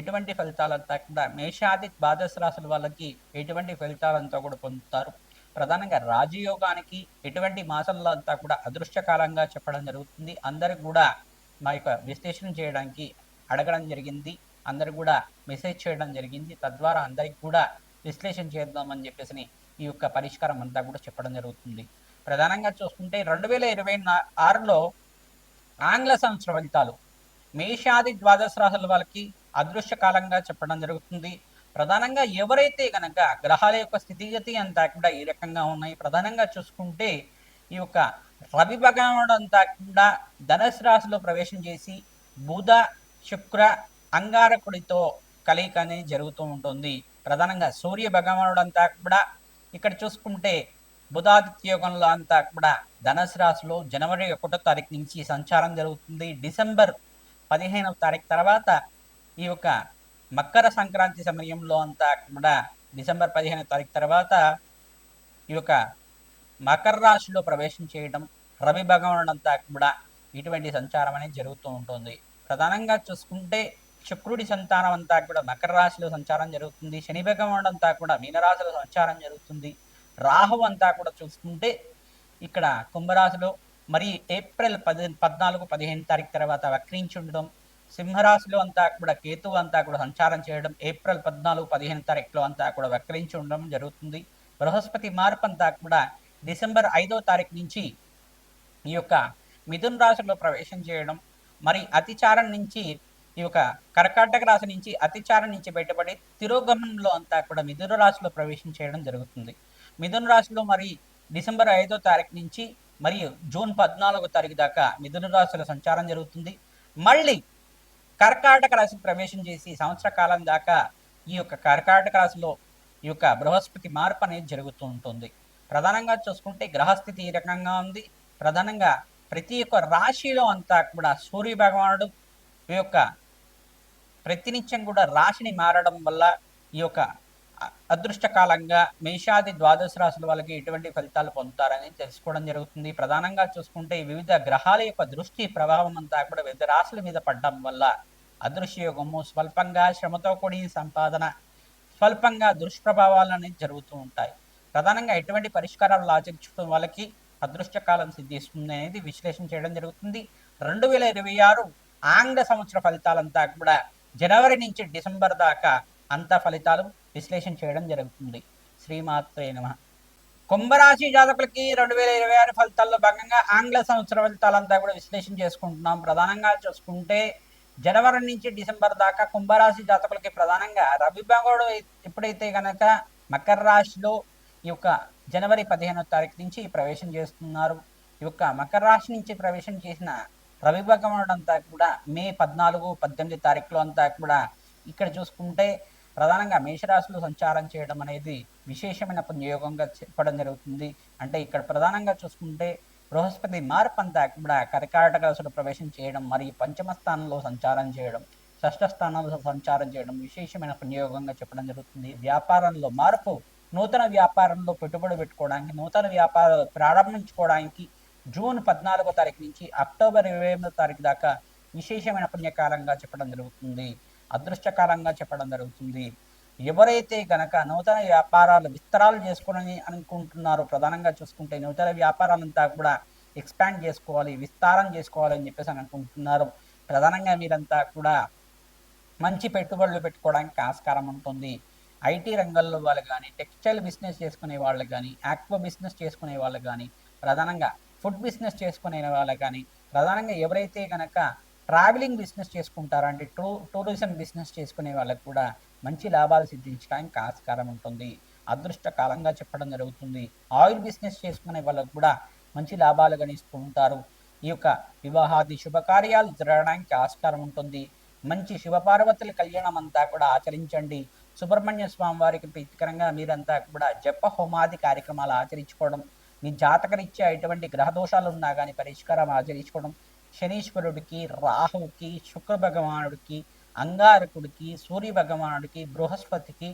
ఎటువంటి ఫలితాలంతా కూడా మేషాది ద్వాదశ రాశుల వాళ్ళకి ఎటువంటి ఫలితాలంతా కూడా పొందుతారు. ప్రధానంగా రాజయోగానికి ఎటువంటి మాసంలో అంతా కూడా అదృష్టకాలంగా చెప్పడం జరుగుతుంది. అందరికి కూడా మా యొక్క విశ్లేషణ చేయడానికి అడగడం జరిగింది. అందరు కూడా మెసేజ్ చేయడం జరిగింది. తద్వారా అందరికి కూడా విశ్లేషణ చేద్దామని చెప్పేసి ఈ యొక్క పరిష్కారం అంతా కూడా చెప్పడం జరుగుతుంది. ప్రధానంగా చూసుకుంటే రెండు వేల ఇరవై ఆరులో ఆంగ్ల సంవత్సర ఫలితాలు. మేషాది ద్వాదశ రాశుల వాళ్ళకి అదృష్టకాలంగా చెప్పడం జరుగుతుంది. ప్రధానంగా ఎవరైతే గనక గ్రహాల యొక్క స్థితిగతి అంతా కూడా ఈ రకంగా ఉన్నాయి. ప్రధానంగా చూసుకుంటే ఈ యొక్క రవి భగవానుడు అంతా కూడా ధనుసు రాశిలో ప్రవేశం చేసి బుధ శుక్ర అంగారకుడితో కలయిక అనేది జరుగుతూ ఉంటుంది. ప్రధానంగా సూర్య భగవానుడు అంతా కూడా ఇక్కడ చూసుకుంటే బుధాదిత్య యోగంలో అంతా కూడా ధనుసు రాశిలో జనవరి ఒకటో తారీఖు నుంచి సంచారం జరుగుతుంది. డిసెంబర్ పదిహేనవ తారీఖు తర్వాత ఈ యొక్క మకర సంక్రాంతి సమయంలో అంతా కూడా డిసెంబర్ పదిహేను తారీఖు తర్వాత ఈ యొక్క మకర రాశిలో ప్రవేశం చేయడం రవి భగవానుడు అంతా కూడా ఇటువంటి సంచారం అనేది జరుగుతూ ఉంటుంది. ప్రధానంగా చూసుకుంటే శుక్రుడి సంతానం అంతా కూడా మకర రాశిలో సంచారం జరుగుతుంది. శని భగవానుడు అంతా కూడా మీనరాశిలో సంచారం జరుగుతుంది. రాహు అంతా కూడా చూసుకుంటే ఇక్కడ కుంభరాశిలో మరి ఏప్రిల్ పది పద్నాలుగు పదిహేను తారీఖు తర్వాత వక్రించి ఉండడం సింహరాశిలో అంతా కూడా కేతువు అంతా కూడా సంచారం చేయడం ఏప్రిల్ పద్నాలుగు పదిహేను తారీఖులో అంతా కూడా వక్రించి ఉండడం జరుగుతుంది. బృహస్పతి మార్పు అంతా కూడా డిసెంబర్ ఐదో తారీఖు నుంచి ఈ యొక్క మిథున్ రాశిలో ప్రవేశం చేయడం మరి అతిచారం నుంచి ఈ యొక్క కర్కాటక రాశి నుంచి అతిచారం నుంచి బయటపడి తిరోగమనంలో అంతా కూడా మిథున రాశిలో ప్రవేశం చేయడం జరుగుతుంది. మిథున రాశిలో మరి డిసెంబర్ ఐదో తారీఖు నుంచి మరియు జూన్ పద్నాలుగో తారీఖు దాకా మిథున రాశిలో సంచారం జరుగుతుంది. మళ్ళీ కర్కాటక రాశి ప్రవేశం చేసి సంవత్సర కాలం దాకా ఈ యొక్క కర్కాటక రాశిలో ఈ యొక్క బృహస్పతి మార్పు అనేది జరుగుతూ ఉంటుంది. ప్రధానంగా చూసుకుంటే గ్రహస్థితి ఈ రకంగా ఉంది. ప్రధానంగా ప్రతి ఒక్క రాశిలో అంతా కూడా సూర్య భగవానుడు ఈ యొక్క ప్రతినిత్యం కూడా రాశిని మారడం వల్ల ఈ యొక్క అదృష్టకాలంగా మేషాది ద్వాదశ రాశుల వాళ్ళకి ఎటువంటి ఫలితాలు పొందుతారని తెలుసుకోవడం జరుగుతుంది. ప్రధానంగా చూసుకుంటే వివిధ గ్రహాల యొక్క దృష్టి ప్రభావం అంతా కూడా వివిధ రాశుల మీద పడడం వల్ల అదృశ్యయోగము స్వల్పంగా శ్రమతో కూడిన సంపాదన స్వల్పంగా దుష్ప్రభావాలు అనేది జరుగుతూ ఉంటాయి. ప్రధానంగా ఎటువంటి పరిష్కారాలు ఆచరించడం వాళ్ళకి అదృష్టకాలం సిద్ధిస్తుంది అనేది విశ్లేషణ చేయడం జరుగుతుంది. రెండు వేల ఇరవై ఆరు ఆంగ్ల సంవత్సర ఫలితాలంతా కూడా జనవరి నుంచి డిసెంబర్ దాకా అంత ఫలితాలు విశ్లేషణ చేయడం జరుగుతుంది. శ్రీమాత్రే నమ. కుంభరాశి జాతకులకి రెండు వేల ఇరవై ఆరు ఫలితాల్లో భాగంగా ఆంగ్ల సంవత్సర ఫలితాలంతా కూడా విశ్లేషణ చేసుకుంటున్నాం. ప్రధానంగా చూసుకుంటే జనవరి నుంచి డిసెంబర్ దాకా కుంభరాశి జాతకులకి ప్రధానంగా రవి భగవానుడు ఎప్పుడైతే కనుక మకర రాశిలో ఈ యొక్క జనవరి పదిహేనో తారీఖు నుంచి ప్రవేశం చేస్తున్నారు ఈ యొక్క మకర రాశి నుంచి ప్రవేశం చేసిన రవి భగవానుడు అంతా కూడా మే పద్నాలుగు పద్దెనిమిది తారీఖులో అంతా కూడా ఇక్కడ చూసుకుంటే ప్రధానంగా మేషరాశిలో సంచారం చేయడం అనేది విశేషమైన పుణ్యయోగంగా చెప్పడం జరుగుతుంది. అంటే ఇక్కడ ప్రధానంగా చూసుకుంటే బృహస్పతి మార్పు అంతా కూడా కర్కాటక రాశిలో ప్రవేశం చేయడం మరియు పంచమ స్థానంలో సంచారం చేయడం షష్ఠ స్థానంలో సంచారం చేయడం విశేషమైన పుణ్యయోగంగా చెప్పడం జరుగుతుంది. వ్యాపారంలో మార్పు నూతన వ్యాపారంలో పెట్టుబడి పెట్టుకోవడానికి నూతన వ్యాపారాలు ప్రారంభించుకోవడానికి జూన్ పద్నాలుగో తారీఖు నుంచి అక్టోబర్ ఇరవై ఎనిమిదో తారీఖు దాకా విశేషమైన పుణ్యకాలంగా చెప్పడం జరుగుతుంది. అదృష్టకాలంగా చెప్పడం జరుగుతుంది. ఎవరైతే గనక నూతన వ్యాపారాలు విస్తరాలు చేసుకోవాలని అనుకుంటున్నారో ప్రధానంగా చూసుకుంటే నూతన వ్యాపారాలంతా కూడా ఎక్స్పాండ్ చేసుకోవాలి విస్తారం చేసుకోవాలని చెప్పేసి అని అనుకుంటున్నారు. ప్రధానంగా మీరంతా కూడా మంచి పెట్టుబడులు పెట్టుకోవడానికి ఆస్కారం ఉంటుంది. ఐటీ రంగంలో వాళ్ళు కానీ టెక్స్టైల్ బిజినెస్ చేసుకునే వాళ్ళు కానీ ఆక్వా బిజినెస్ చేసుకునే వాళ్ళు కానీ ప్రధానంగా ఫుడ్ బిజినెస్ చేసుకునే వాళ్ళు కానీ ప్రధానంగా ఎవరైతే కనుక ట్రావెలింగ్ బిజినెస్ చేసుకుంటారో? అంటే టూ టూరిజం బిజినెస్ చేసుకునే వాళ్ళకి కూడా మంచి లాభాలు సిద్ధించడానికి ఆస్కారం ఉంటుంది. అదృష్ట కాలంగా చెప్పడం జరుగుతుంది. ఆయిల్ బిజినెస్ చేసుకునే వాళ్ళకు కూడా మంచి లాభాలు గణిస్తూ ఉంటారు. ఈ యొక్క వివాహాది శుభకార్యాలు జరగడానికి ఆస్కారం ఉంటుంది. మంచి శివపార్వతుల కళ్యాణం అంతా కూడా ఆచరించండి. సుబ్రహ్మణ్య స్వామి వారికి ప్రీతికరంగా మీరంతా కూడా జప హోమాది కార్యక్రమాలు ఆచరించుకోవడం మీ జాతకరీత్యా ఎటువంటి గ్రహ దోషాలు ఉన్నా కానీ పరిష్కారం ఆచరించుకోవడం శనీశ్వరుడికి రాహువుకి శుక్ర భగవానుడికి అంగారకుడికి సూర్య భగవానుడికి బృహస్పతికి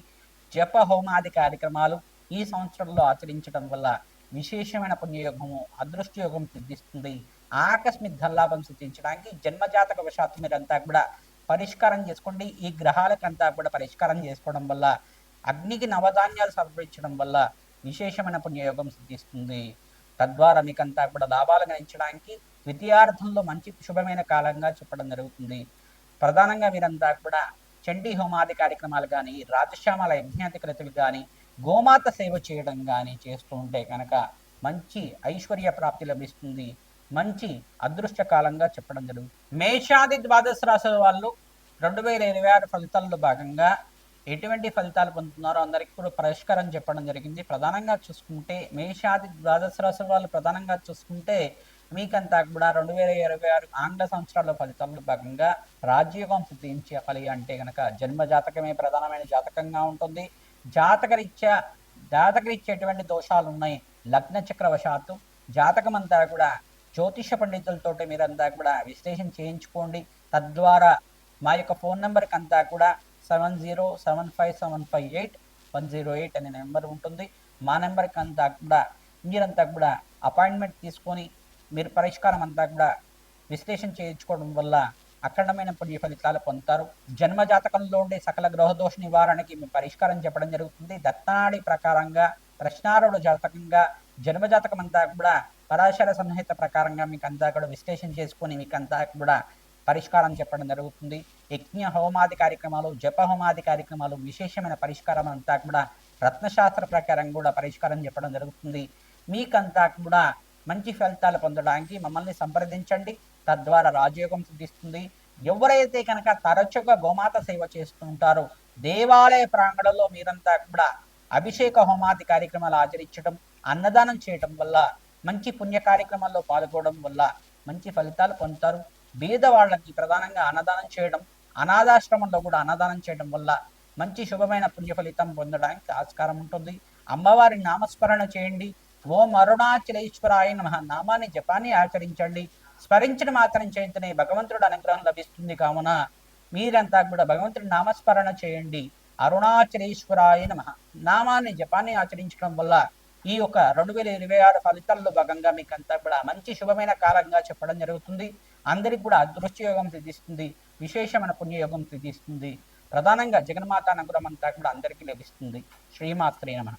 జప హోమాది కార్యక్రమాలు ఈ సంవత్సరంలో ఆచరించడం వల్ల విశేషమైన పుణ్యయోగము అదృష్ట యోగం సిద్ధిస్తుంది. ఆకస్మిక ధనలాభం సిద్ధించడానికి జన్మజాతక వశాత్తు మీరంతా కూడా పరిష్కారం చేసుకోండి. ఈ గ్రహాలకంతా కూడా పరిష్కారం చేసుకోవడం వల్ల అగ్నికి నవధాన్యాలు సమర్పించడం వల్ల విశేషమైన పుణ్యయోగం సిద్ధిస్తుంది. తద్వారా మీకంతా కూడా లాభాలు గణించడానికి ద్వితీయార్థంలో మంచి శుభమైన కాలంగా చెప్పడం జరుగుతుంది. ప్రధానంగా మీరంతా కూడా చండీ హోమాది కార్యక్రమాలు కానీ రాజశ్యామల యజ్ఞాధికృతులు కానీ గోమాత సేవ చేయడం కానీ చేస్తూ ఉంటే కనుక మంచి ఐశ్వర్య ప్రాప్తి లభిస్తుంది. మంచి అదృష్ట కాలంగా చెప్పడం జరుగుతుంది. మేషాది ద్వాదశ రాశుల వాళ్ళు రెండు వేల ఇరవై ఆరు ఫలితాల్లో భాగంగా ఎటువంటి ఫలితాలు పొందుతున్నారో అందరికీ కూడా పరిష్కారం చెప్పడం జరిగింది. ప్రధానంగా చూసుకుంటే మేషాది ద్వాదశ రాశుల వాళ్ళు ప్రధానంగా చూసుకుంటే మీకంతా కూడా రెండు వేల ఇరవై ఆరు ఆంగ్ల సంవత్సరాల ఫలితాల్లో భాగంగా రాజ్యోగం సిద్ధించాలి అంటే కనుక జన్మ జాతకమే ప్రధానమైన జాతకంగా ఉంటుంది. జాతకరీత్యా జాతకరీత్యా ఎటువంటి దోషాలు ఉన్నాయి లగ్న చక్రవశాత్తు జాతకం అంతా కూడా జ్యోతిష పండితులతోటి మీరంతా కూడా విశ్లేషణ చేయించుకోండి. తద్వారా మా యొక్క ఫోన్ నెంబర్కి అంతా కూడా seven zero seven five seven five eight one zero eight అనే నెంబర్ ఉంటుంది. మా నెంబర్కి అంతా కూడా మీరంతా కూడా అపాయింట్మెంట్ తీసుకొని మీరు పరిష్కారం అంతా కూడా విశ్లేషణ చేయించుకోవడం వల్ల అఖండమైన పుణ్య ఫలితాలు పొందుతారు. జన్మజాతకంలో ఉండే సకల గ్రహదోష నివారణకి మీ పరిష్కారం చెప్పడం జరుగుతుంది. దత్తనాడి ప్రకారంగా ప్రశ్నారుడు జాతకంగా జన్మజాతకం అంతా కూడా పరాశర సంహిత ప్రకారంగా మీకు అంతా కూడా విశ్లేషణ చేసుకొని మీకు అంతా కూడా పరిష్కారం చెప్పడం జరుగుతుంది. యజ్ఞ హోమాది కార్యక్రమాలు జప హోమాది కార్యక్రమాలు విశేషమైన పరిష్కారం అంతా కూడా రత్నశాస్త్ర ప్రకారం కూడా పరిష్కారం చెప్పడం జరుగుతుంది. మీకంతా కూడా మంచి ఫలితాలు పొందడానికి మమ్మల్ని సంప్రదించండి. తద్వారా రాజయోగం సిద్ధిస్తుంది. ఎవరైతే కనుక తరచుగా గోమాత సేవ చేస్తుంటారో దేవాలయ ప్రాంగణంలో మీరంతా కూడా అభిషేక హోమాది కార్యక్రమాలు ఆచరించడం అన్నదానం చేయడం వల్ల మంచి పుణ్య కార్యక్రమాల్లో పాల్గొనడం వల్ల మంచి ఫలితాలు పొందుతారు. బీదవాళ్ళకి ప్రధానంగా అన్నదానం చేయడం అనాథాశ్రమంలో కూడా అన్నదానం చేయడం వల్ల మంచి శుభమైన పుణ్య ఫలితం పొందడానికి ఆస్కారం ఉంటుంది. అమ్మవారి నామస్మరణ చేయండి. ఓం అరుణాచలేశ్వరాయ నమ. నామాన్ని జపాన్ని ఆచరించండి. స్మరించడం మాత్రం చేతనే భగవంతుడు అనుగ్రహం లభిస్తుంది కావున మీరంతా కూడా భగవంతుడి నామస్మరణ చేయండి. అరుణాచలేశ్వరాయ నమ. నామాన్ని జపాన్ని ఆచరించడం వల్ల ఈ యొక్క రెండు వేల ఇరవై ఆరు ఫలితాల్లో భాగంగా మీకు అంతా కూడా మంచి శుభమైన కాలంగా చెప్పడం జరుగుతుంది. అందరికి కూడా అదృష్టయోగం సిద్ధిస్తుంది. విశేషమైన పుణ్యయోగం సిద్ధిస్తుంది. ప్రధానంగా జగన్మాత అనుగ్రహం అంతా కూడా అందరికీ లభిస్తుంది. శ్రీమాత్రే నమ.